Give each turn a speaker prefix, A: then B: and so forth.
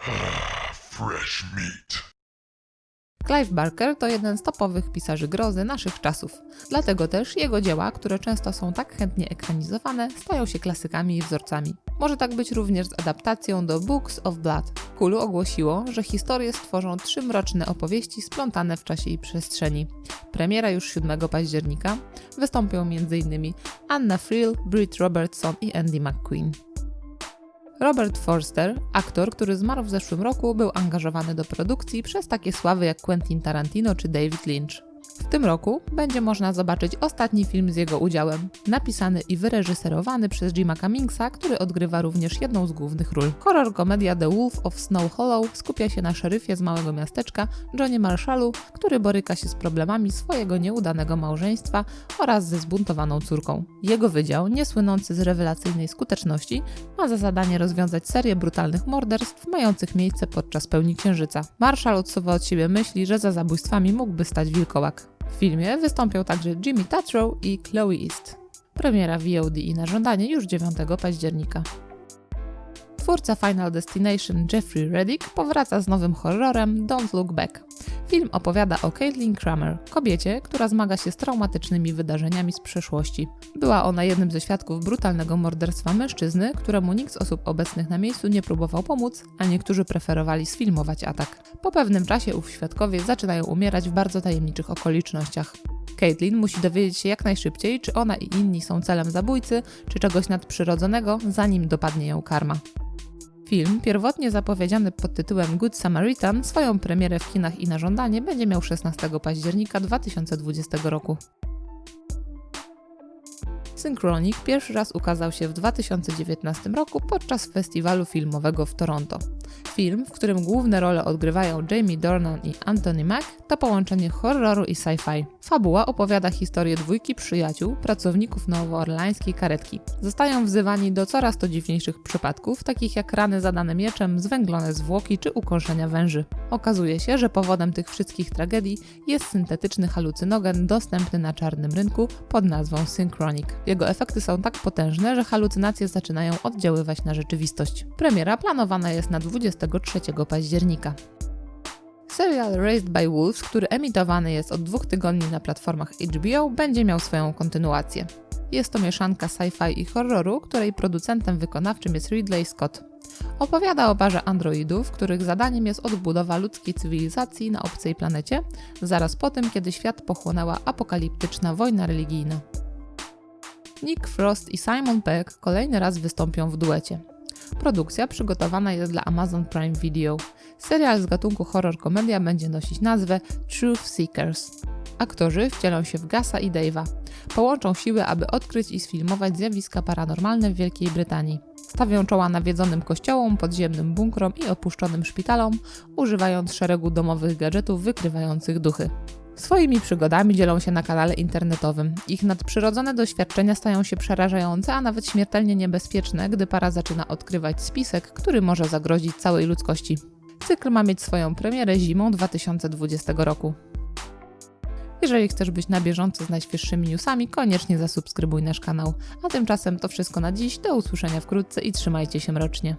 A: Fresh meat.
B: Clive Barker to jeden z topowych pisarzy grozy naszych czasów. Dlatego też jego dzieła, które często są tak chętnie ekranizowane, stają się klasykami i wzorcami. Może tak być również z adaptacją do Books of Blood. Hulu ogłosiło, że historię stworzą trzy mroczne opowieści splątane w czasie i przestrzeni. Premiera już 7 października. Wystąpią m.in. Anna Friel, Britt Robertson i Andy McQueen. Robert Forster, aktor, który zmarł w zeszłym roku, był angażowany do produkcji przez takie sławy jak Quentin Tarantino czy David Lynch. W tym roku będzie można zobaczyć ostatni film z jego udziałem, napisany i wyreżyserowany przez Jima Cummingsa, który odgrywa również jedną z głównych ról. Horror komedia The Wolf of Snow Hollow skupia się na szeryfie z małego miasteczka Johnie Marshallu, który boryka się z problemami swojego nieudanego małżeństwa oraz ze zbuntowaną córką. Jego wydział, niesłynący z rewelacyjnej skuteczności, ma za zadanie rozwiązać serię brutalnych morderstw mających miejsce podczas pełni księżyca. Marshall odsuwa od siebie myśli, że za zabójstwami mógłby stać wilkołak. W filmie wystąpią także Jimmy Tatrow i Chloe East. Premiera VOD i na żądanie już 9 października. Twórca Final Destination Jeffrey Reddick powraca z nowym horrorem Don't Look Back. Film opowiada o Caitlin Kramer, kobiecie, która zmaga się z traumatycznymi wydarzeniami z przeszłości. Była ona jednym ze świadków brutalnego morderstwa mężczyzny, któremu nikt z osób obecnych na miejscu nie próbował pomóc, a niektórzy preferowali sfilmować atak. Po pewnym czasie ów świadkowie zaczynają umierać w bardzo tajemniczych okolicznościach. Caitlin musi dowiedzieć się jak najszybciej, czy ona i inni są celem zabójcy, czy czegoś nadprzyrodzonego, zanim dopadnie ją karma. Film, pierwotnie zapowiedziany pod tytułem Good Samaritan, swoją premierę w kinach i na żądanie będzie miał 16 października 2020 roku. Synchronic pierwszy raz ukazał się w 2019 roku podczas festiwalu filmowego w Toronto. Film, w którym główne role odgrywają Jamie Dornan i Anthony Mack, to połączenie horroru i sci-fi. Fabuła opowiada historię dwójki przyjaciół, pracowników nowoorlańskiej karetki. Zostają wzywani do coraz to dziwniejszych przypadków, takich jak rany zadane mieczem, zwęglone zwłoki czy ukąszenia węży. Okazuje się, że powodem tych wszystkich tragedii jest syntetyczny halucynogen dostępny na czarnym rynku pod nazwą Synchronic. Jego efekty są tak potężne, że halucynacje zaczynają oddziaływać na rzeczywistość. Premiera planowana jest na 23 października. Serial Raised by Wolves, który emitowany jest od dwóch tygodni na platformach HBO, będzie miał swoją kontynuację. Jest to mieszanka sci-fi i horroru, której producentem wykonawczym jest Ridley Scott. Opowiada o parze androidów, których zadaniem jest odbudowa ludzkiej cywilizacji na obcej planecie, zaraz po tym, kiedy świat pochłonęła apokaliptyczna wojna religijna. Nick Frost i Simon Peck kolejny raz wystąpią w duecie. Produkcja przygotowana jest dla Amazon Prime Video. Serial z gatunku horror-komedia będzie nosić nazwę Truth Seekers. Aktorzy wcielą się w Gasa i Dave'a. Połączą siły, aby odkryć i sfilmować zjawiska paranormalne w Wielkiej Brytanii. Stawią czoła nawiedzonym kościołom, podziemnym bunkrom i opuszczonym szpitalom, używając szeregu domowych gadżetów wykrywających duchy. Swoimi przygodami dzielą się na kanale internetowym. Ich nadprzyrodzone doświadczenia stają się przerażające, a nawet śmiertelnie niebezpieczne, gdy para zaczyna odkrywać spisek, który może zagrozić całej ludzkości. Cykl ma mieć swoją premierę zimą 2020 roku. Jeżeli chcesz być na bieżąco z najświeższymi newsami, koniecznie zasubskrybuj nasz kanał. A tymczasem to wszystko na dziś. Do usłyszenia wkrótce i trzymajcie się mrocznie.